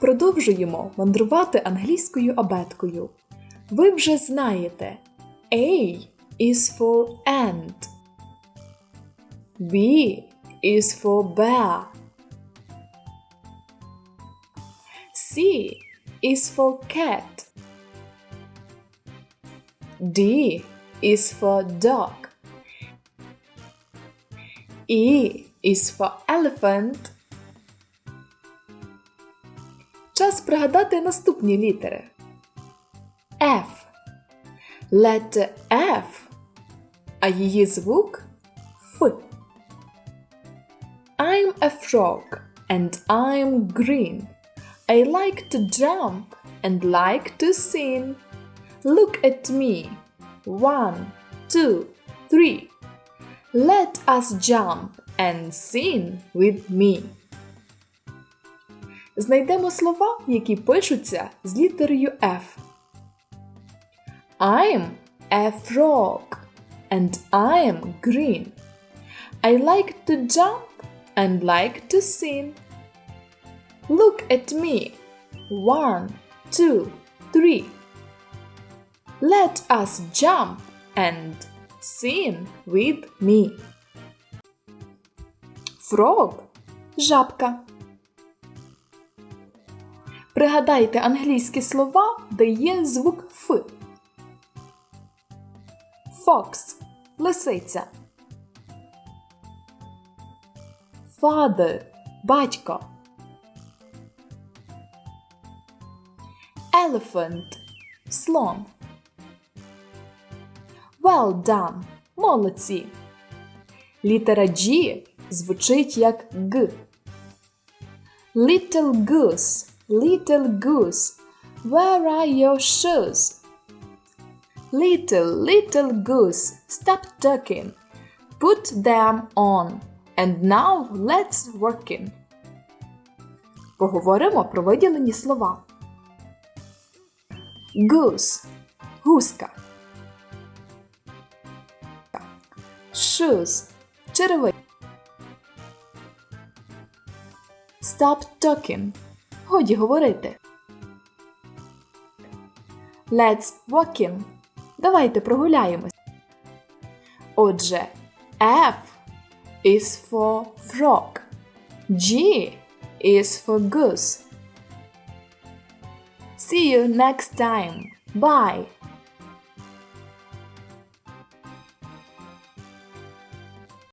Продовжуємо мандрувати англійською абеткою. Ви вже знаєте A is for ant. B is for bear. C is for cat. D is for dog. E is for elephant. Час пригадати наступні літери. F. Letter F. А її звук Ф. I'm a frog and I'm green. I like to jump and like to sing. Look at me. One, two, three. Let us jump and sing with me. Знайдемо слова, які пишуться з літерою F. I'm a frog and I'm green. I like to jump and like to sing. Look at me. One, two, three. Let us jump and sing with me. Frog – жабка. Пригадайте англійські слова, де є звук Ф. Fox – лисиця. Father – батько. Elephant – слон. Well done – молодці. Літера G звучить як Г. Little goose, little goose, where are your shoes? Little, little goose, stop talking. Put them on. And now let's working. Поговоримо про виділені слова. Goose – гуска. Shoes – черевики. Stop talking. Годі говорити. Let's walking. Давайте прогуляємось. Отже, F is for frog. G is for goose. See you next time. Bye.